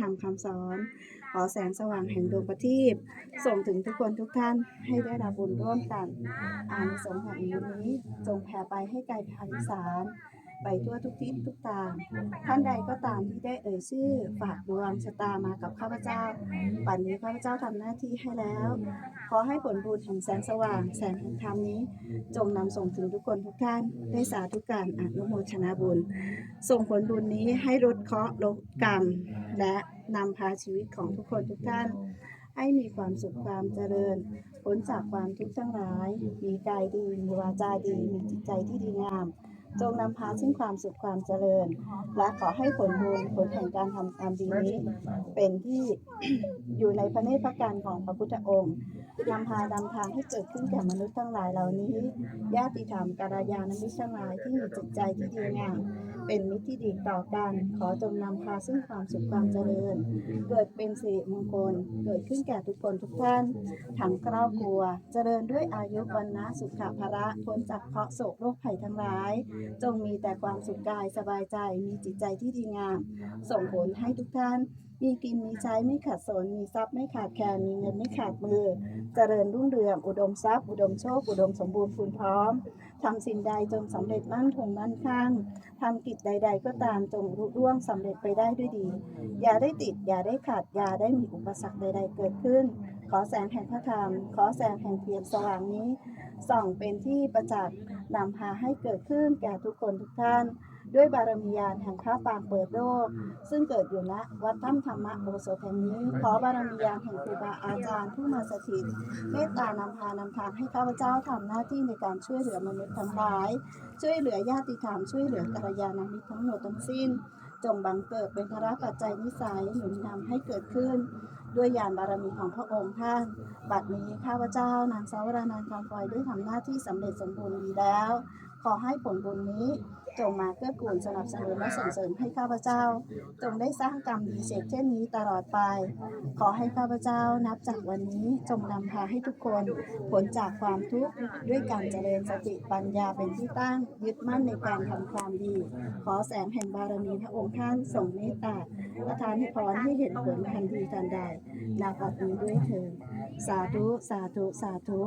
ธรรมคำสอน ขอแสงสว่างแห่งดวงประทีปส่งถึงทุกคนทุกท่านให้ได้รับบุญร่วมกันอานิสงส์แห่งบุญนี้จงแผ่ไปให้ไกลภาคอีสาน ไปทั่วทุกทิศทุกทาง ท่านใดก็ตามที่ได้เอ่ยชื่อ ฝากดวงชะตามากับข้าพเจ้าป่านนี้ข้าพเจ้าทำหน้าที่ให้แล้ว ขอให้ผลบุญแห่งแสงสว่าง แสงแห่งธรรมนี้ จงนำส่งถึงทุกคนทุกท่านได้สาธุการอนุโมทนาบุญ ส่งผลบุญนี้ให้ลดเคราะห์ลดกรรม และนำพาชีวิตของทุกคนทุกท่าน ให้มีความสุขความเจริญพ้นจากความทุกข์ทั้งหลาย มีกายดี มีวาจาดี มีจิตใจที่ดีงาม จงนำพาซึ่งความสุขความเจริญ และขอให้ผลบุญผลแห่งการทำความดีนี้ เป็นที่อยู่ในพระเนตรพระการของพระพุทธองค์ นำพานำทางให้เกิดขึ้นแก่มนุษย์ทั้งหลายเหล่านี้ ญาติธรรมการยานมิตรทั้งหลายที่มีจิตใจที่ดีงามเป็นมิตรที่ดีต่อกัน ขอจงนำพาซึ่งความสุขความเจริญ เกิดเป็นสิริมงคล เกิดขึ้นแก่ทุกคนทุกท่านทั้งครอบครัว เจริญด้วยอายุวันนะสุขภาระพ้นจากเคราะห์โศกโรคภัยทั้งหลาย จงมีแต่ความสุขกายสบายใจ มีจิตใจที่ดีงาม ส่งผลให้ทุกท่าน มีกินมีใช้ไม่ขาดสน มีทรัพย์ไม่ขาดแคลนมีเงินไม่ขาดมือ เจริญรุ่งเรือง อุดมทรัพย์ อุดมโชค อุดมสมบูรณ์พูนพร้อมทำสิ่งใดจงสำเร็จมั่นคงมั่นคั่งทำกิจใด ๆ ก็ตามจงรุ่ร่วงสำเร็จไปได้ด้วยดี อย่าได้ติด อย่าได้ขาด อย่าได้มีอุปสรรคใด ๆ เกิดขึ้น ขอแสงแห่งพระธรรม ขอแสงแห่งเทียนสว่างนี้ส่องเป็นที่ประจักษ์นำพาให้เกิดขึ้นแก่ทุกคนทุกท่าน ด้วยบารมีญาณแห่งพระปางเปิดโลก ซึ่งเกิดอยู่ณวัดถ้ำธรรมโอสถแห่งนี้ ขอบารมีญาณแห่งครูบาอาจารย์ผู้มาสถิตเมตตานำพานำทางให้ข้าพเจ้าทำหน้าที่ในการช่วยเหลือมนุษย์ทั้งหลาย ช่วยเหลือญาติธรรมช่วยเหลือกัลยาณมิตรทั้งหมดทั้งสิ้น จงบังเกิดเป็นพระปัจจัยนิสัยหนุนนำให้เกิดขึ้น ด้วยญาณบารมีของพระองค์ท่าน บัดนี้ข้าพเจ้านางสาวรานันท์คำฟอยได้ทำหน้าที่สำเร็จสมบูรณ์ดีแล้ว ขอให้ผลบุญนี้จงมาเกื้อกูลสนับสนุนและส่งเสริมให้ข้าพเจ้า จงได้สร้างกรรมดีเสกเช่นนี้ตลอดไป ขอให้ข้าพเจ้านับจากวันนี้จงนำพาให้ทุกคนพ้นจากความทุกข์ด้วยการเจริญสติปัญญาเป็นที่ตั้งยึดมั่นในการทำความดี ขอแสงแห่งบารมีพระองค์ท่านทรงเมตตาประทานให้พรให้เห็นผลทันทีทันใดนาบัดนี้ด้วยเถิดสาธุสาธุสาธุ